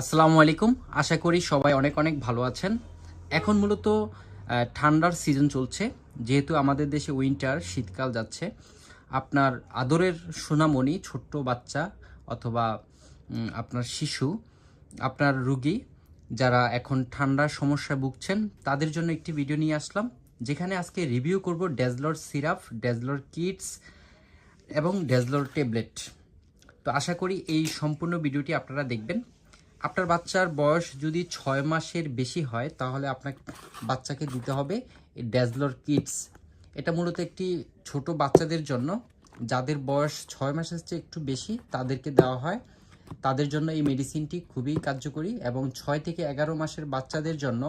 আসসালামু আলাইকুম। আশা করি সবাই অনেক অনেক ভালো আছেন। এখন মূলত ঠান্ডার সিজন চলছে। যেহেতু আমাদের দেশে উইন্টার শীতকাল যাচ্ছে, আপনার আদরের সোনামণি ছোট্ট বাচ্চা অথবা আপনার শিশু, আপনার রুগী, যারা এখন ঠান্ডার সমস্যায় ভুগছেন, তাদের জন্য একটি ভিডিও নিয়ে আসলাম। যেখানে আজকে রিভিউ করব ড্যাজলর সিরাপ ড্যাজলর কিটস এবং ড্যাজলর ট্যাবলেট। তো আশা করি এই সম্পূর্ণ ভিডিওটি আপনারা দেখবেন। আপনার বাচ্চার বয়স যদি ছয় মাসের বেশি হয়, তাহলে আপনাকে বাচ্চাকে দিতে হবে এই ড্যাজলর কিডস। এটা মূলত একটি ছোট বাচ্চাদের জন্য। যাদের বয়স ছয় মাসের চেয়ে একটু বেশি, তাদেরকে দেওয়া হয়। তাদের জন্য এই মেডিসিনটি খুবই কার্যকরী এবং ছয় থেকে এগারো মাসের বাচ্চাদের জন্য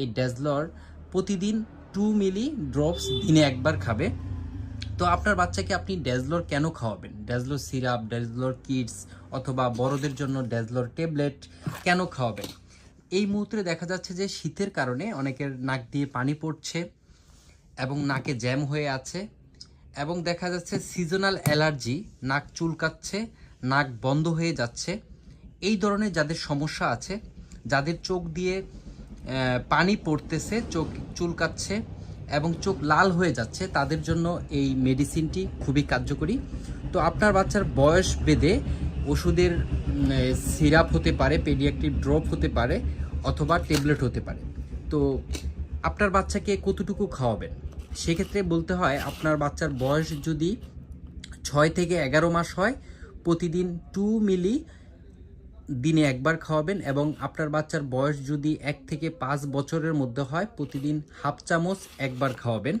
এই ড্যাজলর প্রতিদিন টু মিলি ড্রপস দিনে একবার খাবে। তো আপনার বাচ্চাকে আপনি ড্যাজলর কেন খাওয়াবেন? ড্যাজলর সিরাপ, ড্যাজলর কিডস অথবা বড়দের জন্য ড্যাজলর ট্যাবলেট কেন খাওয়াবেন? এই মুহূর্তে দেখা যাচ্ছে যে শীতের কারণে অনেকের নাক দিয়ে পানি পড়ছে এবং নাকে জ্যাম হয়ে আছে এবং দেখা যাচ্ছে সিজনাল অ্যালার্জি, নাক চুলকাচ্ছে, নাক বন্ধ হয়ে যাচ্ছে। এই ধরনের যাদের সমস্যা আছে, যাদের চোখ দিয়ে পানি পড়তেছে, চোখ চুলকাচ্ছে এবং চোখ লাল হয়ে যাচ্ছে, তাদের জন্য এই মেডিসিনটি খুবই কার্যকরী। তো আপনার বাচ্চার বয়স বেঁধে ওষুধের সিরাপ হতে পারে পেডিয়াট্রিক ড্রপ হতে পারে, অথবা ট্যাবলেট হতে পারে। তো আপনার বাচ্চাকে কতটুকু খাওয়াবেন? সেক্ষেত্রে বলতে হয়, আপনার বাচ্চার বয়স যদি ছয় থেকে এগারো মাস হয়, প্রতিদিন টু মিলি দিনে একবার খাওয়াবেন এবং আপনার বাচ্চার বয়স যদি এক থেকে পাঁচ বছরের মধ্যে হয়, প্রতিদিন হাফ চামচ একবার খাওয়াবেন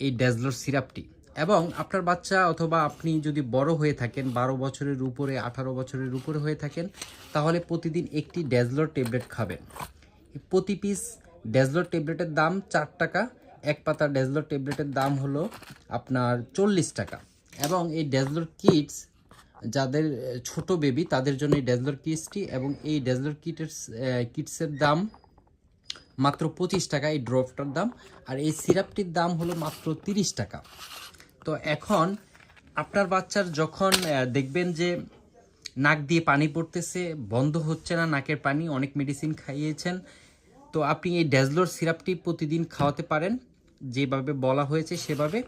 এই ড্যাজলোর সিরাপটি। এবং আপনার বাচ্চা অথবা আপনি যদি বড় হয়ে থাকেন, বারো বছরের উপরে, আঠারো বছরের উপরে হয়ে থাকেন, তাহলে প্রতিদিন একটি ড্যাজলর ট্যাবলেট খাবেন। প্রতি পিস ড্যাজলর ট্যাবলেটের দাম চার টাকা, এক পাতা ড্যাজলর ট্যাবলেটের দাম হলো আপনার চল্লিশ টাকা। এবং এই ড্যাজলর কিটস যাদের ছোট বেবি তাদের জন্য এই কিটসটি এবং এই ড্যাজলর কিটের কিটসের দাম মাত্র পঁচিশ টাকা, এই ড্রপটার দাম। আর এই সিরাপটির দাম হলো মাত্র তিরিশ টাকা। তো এখন আপনার বাচ্চার যখন দেখবেন যে নাক দিয়ে পানি পড়তেছে, বন্ধ হচ্ছে না নাকের পানি, অনেক মেডিসিন খাইয়েছেন, তো আপনি এই ড্যাজলোর সিরাপটি প্রতিদিন খাওয়াতে পারেন। যেভাবে বলা হয়েছে সেভাবে।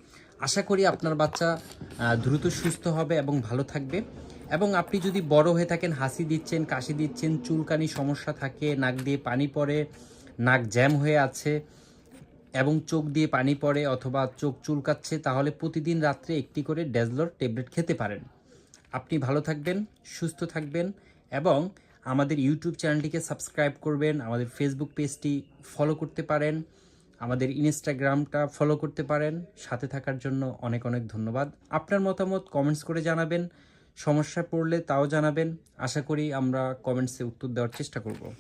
আশা করি আপনার বাচ্চা দ্রুত সুস্থ হবে এবং ভালো থাকবে। এবং আপনি যদি বড় হয়ে থাকেন, হাসি দিচ্ছেন, কাশি দিচ্ছেন চুলকানি সমস্যা থাকে, নাক দিয়ে পানি পড়ে, নাক জ্যাম হয়ে আছে এবং চোখ দিয়ে পানি পড়ে অথবা চোখ চুলকাচ্ছে, তাহলে প্রতিদিন রাত্রে একটি করে ড্যাজলর ট্যাবলেট খেতে পারেন। আপনি ভালো থাকবেন, সুস্থ থাকবেন এবং আমাদের ইউটিউব চ্যানেলটিকে সাবস্ক্রাইব করবেন, আমাদের ফেসবুক পেজটি ফলো করতে পারেন। আমাদের ইনস্টাগ্রামটা ফলো করতে পারেন। সাথে থাকার জন্য অনেক অনেক ধন্যবাদ। আপনার মতামত কমেন্টস করে জানাবেন। সমস্যা পড়লে তাও জানাবেন। আশা করি আমরা কমেন্টসে উত্তর দেওয়ার চেষ্টা করব।